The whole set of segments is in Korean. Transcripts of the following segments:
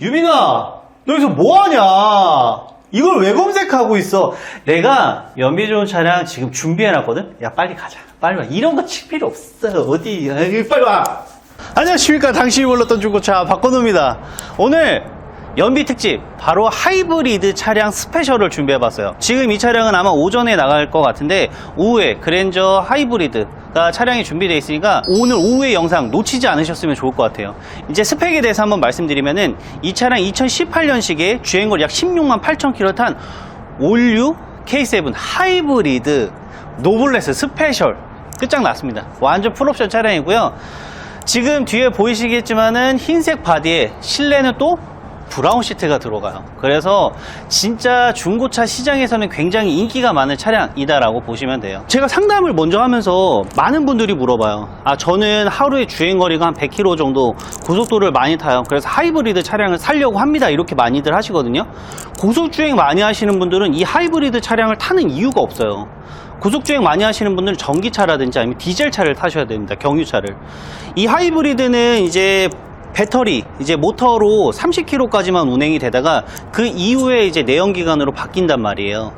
유민아, 너 여기서 뭐 하냐? 이걸 왜 검색하고 있어? 내가 연비 좋은 차량 지금 준비해놨거든? 야, 빨리 가자. 빨리 와. 이런 거 칠 필요 없어. 어디, 아이, 빨리 와. 안녕하십니까. 당신이 몰랐던 중고차 박건우입니다. 오늘 연비 특집, 바로 하이브리드 차량 스페셜을 준비해봤어요. 지금 이 차량은 아마 오전에 나갈 것 같은데, 오후에 그랜저 하이브리드가 차량이 준비되어 있으니까, 오늘 오후의 영상 놓치지 않으셨으면 좋을 것 같아요. 이제 스펙에 대해서 한번 말씀드리면은, 이 차량 2018년식에 주행거리 약 16만 8천 킬로 탄 올류 K7 하이브리드 노블레스 스페셜 끝장났습니다. 완전 풀옵션 차량이고요. 지금 뒤에 보이시겠지만은 흰색 바디에 실내는 또 브라운 시트가 들어가요. 그래서 진짜 중고차 시장에서는 굉장히 인기가 많은 차량이다라고 보시면 돼요. 제가 상담을 먼저 하면서 많은 분들이 물어봐요. 아, 저는 하루에 주행거리가 한 100km 정도 고속도로를 많이 타요. 그래서 하이브리드 차량을 살려고 합니다. 이렇게 많이들 하시거든요. 고속주행 많이 하시는 분들은 이 하이브리드 차량을 타는 이유가 없어요. 고속주행 많이 하시는 분들은 전기차라든지 아니면 디젤차를 타셔야 됩니다. 경유차를. 이 하이브리드는 이제 배터리, 이제 모터로 30km까지만 운행이 되다가 그 이후에 이제 내연기관으로 바뀐단 말이에요.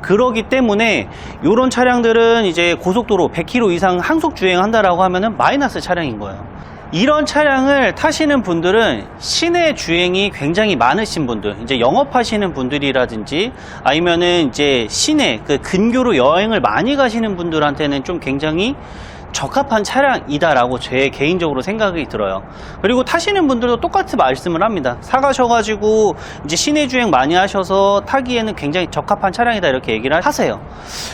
그러기 때문에 이런 차량들은 이제 고속도로 100km 이상 항속 주행한다라고 하면은 마이너스 차량인 거예요. 이런 차량을 타시는 분들은 시내 주행이 굉장히 많으신 분들, 이제 영업하시는 분들이라든지 아니면은 이제 시내 그 근교로 여행을 많이 가시는 분들한테는 좀 굉장히 적합한 차량이다라고 제 개인적으로 생각이 들어요. 그리고 타시는 분들도 똑같이 말씀을 합니다. 사가셔가지고 이제 시내 주행 많이 하셔서 타기에는 굉장히 적합한 차량이다 이렇게 얘기를 하세요.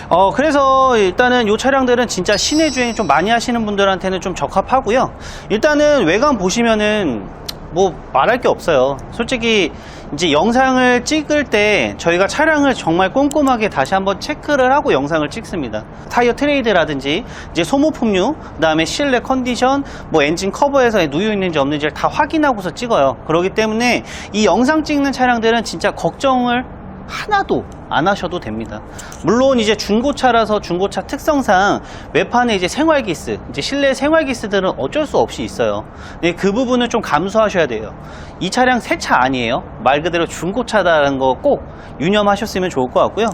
어, 그래서 일단은 이 차량들은 진짜 시내 주행 좀 많이 하시는 분들한테는 좀 적합하고요. 일단은 외관 보시면은 뭐 말할 게 없어요. 솔직히 이제 영상을 찍을 때 저희가 차량을 정말 꼼꼼하게 다시 한번 체크를 하고 영상을 찍습니다. 타이어 트레이드라든지 이제 소모품류, 그 다음에 실내 컨디션, 뭐 엔진 커버에서 누유 있는지 없는지를 다 확인하고서 찍어요. 그렇기 때문에 이 영상 찍는 차량들은 진짜 걱정을 하나도 안 하셔도 됩니다. 물론 이제 중고차라서 중고차 특성상 외판에 이제 생활기스, 이제 실내 생활기스들은 어쩔 수 없이 있어요. 근데 그 부분은 좀 감수하셔야 돼요. 이 차량 새 차 아니에요. 말 그대로 중고차다라는 거 꼭 유념하셨으면 좋을 것 같고요.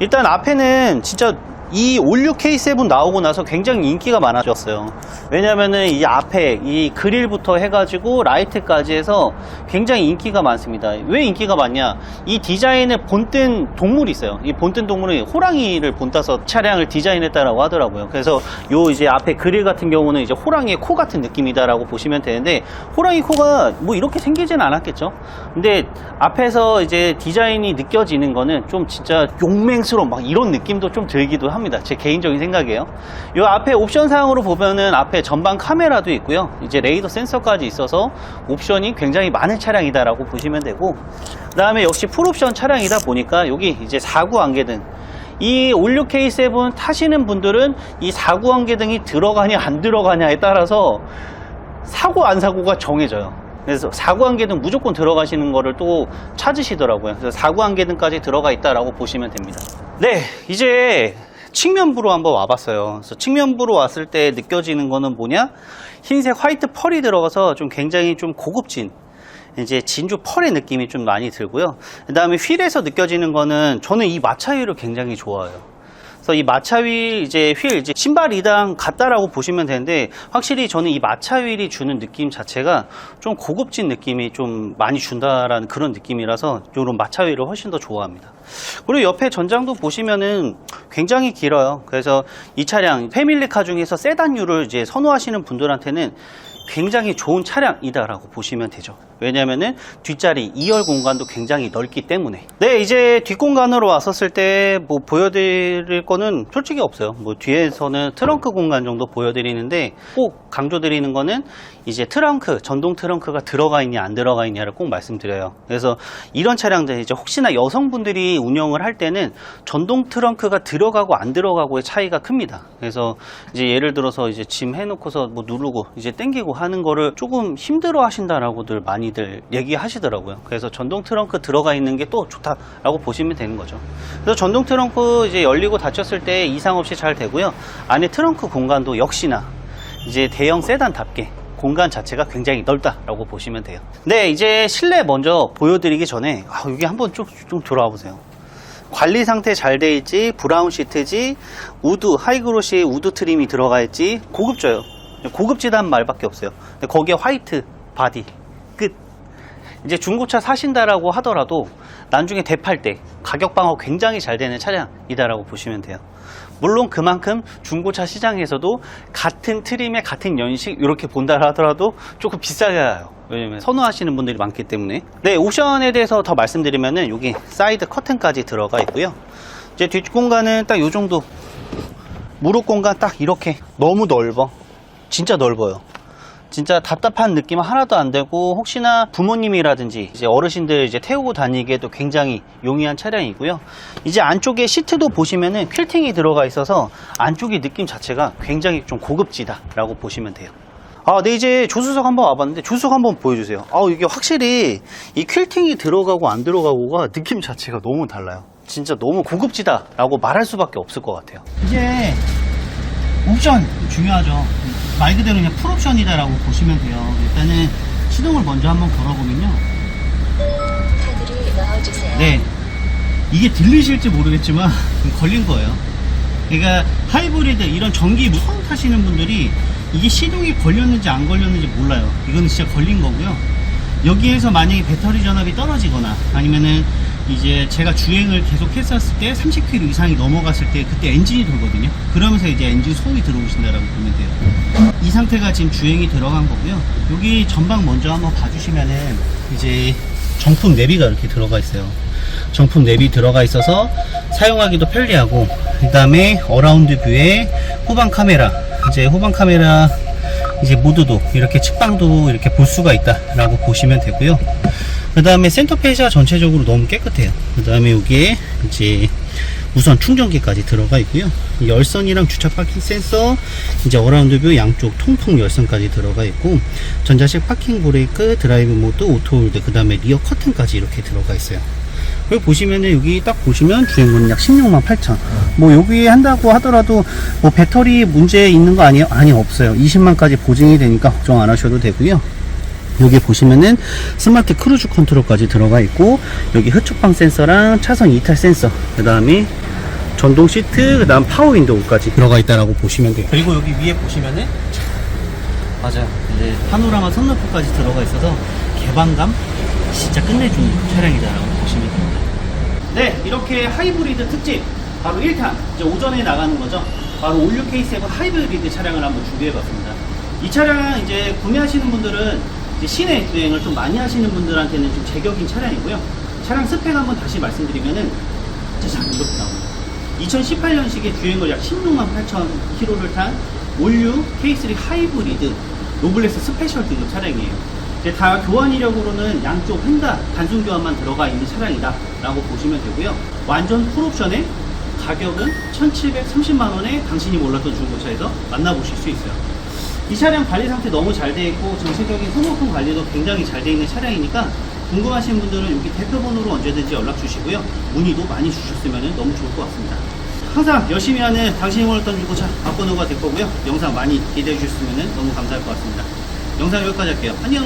일단 앞에는 진짜 이 올류 K7 나오고 나서 굉장히 인기가 많아졌어요. 왜냐면은 이 앞에 이 그릴부터 해가지고 라이트까지 해서 굉장히 인기가 많습니다. 왜 인기가 많냐? 이 디자인을 본뜬 동물이 있어요. 이 본뜬 동물은 호랑이를 본따서 차량을 디자인했다라고 하더라고요. 그래서 요 이제 앞에 그릴 같은 경우는 이제 호랑이의 코 같은 느낌이다라고 보시면 되는데 호랑이 코가 뭐 이렇게 생기진 않았겠죠. 근데 앞에서 이제 디자인이 느껴지는 거는 좀 진짜 용맹스러운 막 이런 느낌도 좀 들기도 합니다. 제 개인적인 생각이에요. 요 앞에 옵션 사항으로 보면은 앞에 전방 카메라도 있고요. 이제 레이더 센서까지 있어서 옵션이 굉장히 많은 차량이다라고 보시면 되고 그 다음에 역시 풀옵션 차량이다 보니까 여기 이제 사구 안개등 이 올류 K7 타시는 분들은 이 사구 안개등이 들어가냐 안 들어가냐에 따라서 사고 안 사고가 정해져요. 그래서 사구 안개등 무조건 들어가시는 거를 또 찾으시더라고요. 그래서 사구 안개등까지 들어가 있다라고 보시면 됩니다. 네, 이제 측면부로 한번 와봤어요. 그래서 측면부로 왔을 때 느껴지는 거는 뭐냐? 흰색 화이트 펄이 들어가서 좀 굉장히 좀 고급진 이제 진주 펄의 느낌이 좀 많이 들고요. 그 다음에 휠에서 느껴지는 거는 저는 이 마차 휠을 굉장히 좋아해요. 그래서 이 마차 휠 이제 휠 이제 신발 2당 같다라고 보시면 되는데 확실히 저는 이 마차 휠이 주는 느낌 자체가 좀 고급진 느낌이 좀 많이 준다라는 그런 느낌이라서 이런 마차 휠을 훨씬 더 좋아합니다. 그리고 옆에 전장도 보시면은 굉장히 길어요. 그래서 이 차량 패밀리카 중에서 세단류를 이제 선호하시는 분들한테는 굉장히 좋은 차량이다라고 보시면 되죠. 왜냐면은 뒷자리 2열 공간도 굉장히 넓기 때문에. 네, 이제 뒷공간으로 왔었을 때 뭐 보여드릴 거는 솔직히 없어요. 뭐 뒤에서는 트렁크 공간 정도 보여드리는데 꼭 강조드리는 거는 이제 트렁크, 전동 트렁크가 들어가 있냐 안 들어가 있냐를 꼭 말씀드려요. 그래서 이런 차량들 이제 혹시나 여성분들이 운영을 할 때는 전동 트렁크가 들어가고 안 들어가고의 차이가 큽니다. 그래서 이제 예를 들어서 이제 짐 해놓고서 뭐 누르고 이제 땡기고 하는 거를 조금 힘들어 하신다라고들 많이 들 얘기하시더라고요. 그래서 전동 트렁크 들어가 있는 게 또 좋다라고 보시면 되는 거죠. 그래서 전동 트렁크 이제 열리고 닫혔을 때 이상 없이 잘 되고요. 안에 트렁크 공간도 역시나 이제 대형 세단답게 공간 자체가 굉장히 넓다라고 보시면 돼요. 네, 이제 실내 먼저 보여드리기 전에 아, 여기 한번 좀, 좀 돌아와 보세요. 관리 상태 잘 돼 있지, 브라운 시트지, 우드, 하이그로시 우드 트림이 들어가 있지, 고급져요. 고급지다는 말밖에 없어요. 근데 거기에 화이트 바디 끝. 이제 중고차 사신다라고 하더라도 나중에 대팔 때 가격 방어 굉장히 잘 되는 차량이다라고 보시면 돼요. 물론 그만큼 중고차 시장에서도 같은 트림에 같은 연식 이렇게 본다 하더라도 조금 비싸게 가요. 왜냐면 선호하시는 분들이 많기 때문에. 네, 옵션에 대해서 더 말씀드리면은 여기 사이드 커튼까지 들어가 있고요. 이제 뒷 공간은 딱 이 정도. 무릎 공간 딱 이렇게 너무 넓어. 진짜 넓어요. 진짜 답답한 느낌 하나도 안 들고 혹시나 부모님이라든지 이제 어르신들 이제 태우고 다니기에도 굉장히 용이한 차량이고요. 이제 안쪽에 시트도 보시면은 퀼팅이 들어가 있어서 안쪽의 느낌 자체가 굉장히 좀 고급지다라고 보시면 돼요. 아, 네 이제 조수석 한번 와봤는데 조수석 한번 보여주세요. 아, 이게 확실히 이 퀼팅이 들어가고 안 들어가고가 느낌 자체가 너무 달라요. 진짜 너무 고급지다라고 말할 수밖에 없을 것 같아요. 이제 옵션 중요하죠. 말 그대로 그냥 풀옵션이다라고 보시면 돼요. 일단은 시동을 먼저 한번 걸어보면요. 카드를 넣어주세요. 네. 이게 들리실지 모르겠지만 걸린 거예요. 그러니까 하이브리드 이런 전기 처음 타시는 분들이 이게 시동이 걸렸는지 안 걸렸는지 몰라요. 이거는 진짜 걸린 거고요. 여기에서 만약에 배터리 전압이 떨어지거나 아니면은 이제 제가 주행을 계속 했었을 때 30km 이상이 넘어갔을 때 그때 엔진이 돌거든요. 그러면서 이제 엔진 소음이 들어오신다라고 보면 돼요. 이 상태가 지금 주행이 들어간 거고요. 여기 전방 먼저 한번 봐주시면은 이제 정품 내비가 이렇게 들어가 있어요. 정품 내비 들어가 있어서 사용하기도 편리하고 그 다음에 어라운드 뷰에 후방 카메라 이제 후방 카메라 이제 모드도 이렇게 측방도 이렇게 볼 수가 있다 라고 보시면 되고요. 그 다음에 센터 페이지가 전체적으로 너무 깨끗해요. 그 다음에 여기에 이제 우선 충전기까지 들어가 있고요. 열선이랑 주차 파킹 센서, 이제 어라운드 뷰 양쪽 통풍 열선까지 들어가 있고, 전자식 파킹 브레이크, 드라이브 모드, 오토홀드, 그 다음에 리어 커튼까지 이렇게 들어가 있어요. 여기 보시면은 여기 딱 보시면 주행거리 약 16만 8천. 뭐 여기 한다고 하더라도 뭐 배터리 문제 있는 거 아니에요? 아니 없어요. 20만까지 보증이 되니까 걱정 안 하셔도 되고요. 여기 보시면은 스마트 크루즈 컨트롤까지 들어가 있고 여기 후측방 센서랑 차선 이탈 센서 그 다음에 전동 시트 그 다음 파워 윈도우까지 들어가 있다라고 보시면 돼요. 그리고 여기 위에 보시면은 맞아요. 이제 파노라마 선루프까지 들어가 있어서 개방감 진짜 끝내주는 차량이다라고 보시면 됩니다. 네 이렇게 하이브리드 특집. 바로 1탄. 이제 오전에 나가는 거죠. 바로 올류 K7 하이브리드 차량을 한번 준비해 봤습니다. 이 차량 이제 구매하시는 분들은 이제 시내 주행을 좀 많이 하시는 분들한테는 좀 제격인 차량이고요 차량 스펙 한번 다시 말씀드리면은 짜잔 이렇게 나옵니다 2018년식의 주행거리 약 16만 8천 킬로를 탄 올류 K3 하이브리드 노블레스 스페셜 등급 차량이에요. 이제 다 교환 이력으로는 양쪽 횡다 단순 교환만 들어가 있는 차량이다 라고 보시면 되고요. 완전 풀옵션에 가격은 1,730만 원에 당신이 몰랐던 중고차에서 만나보실 수 있어요. 이 차량 관리 상태 너무 잘돼 있고 전체적인 소모품 관리도 굉장히 잘돼 있는 차량이니까 궁금하신 분들은 여기 대표번호로 언제든지 연락 주시고요. 문의도 많이 주셨으면 너무 좋을 것 같습니다. 항상 열심히 하는 당신이 몰랐던 중고차 바꿔놓가 될 거고요. 영상 많이 기대해 주셨으면 너무 감사할 것 같습니다. 영상 여기까지 할게요. 안녕!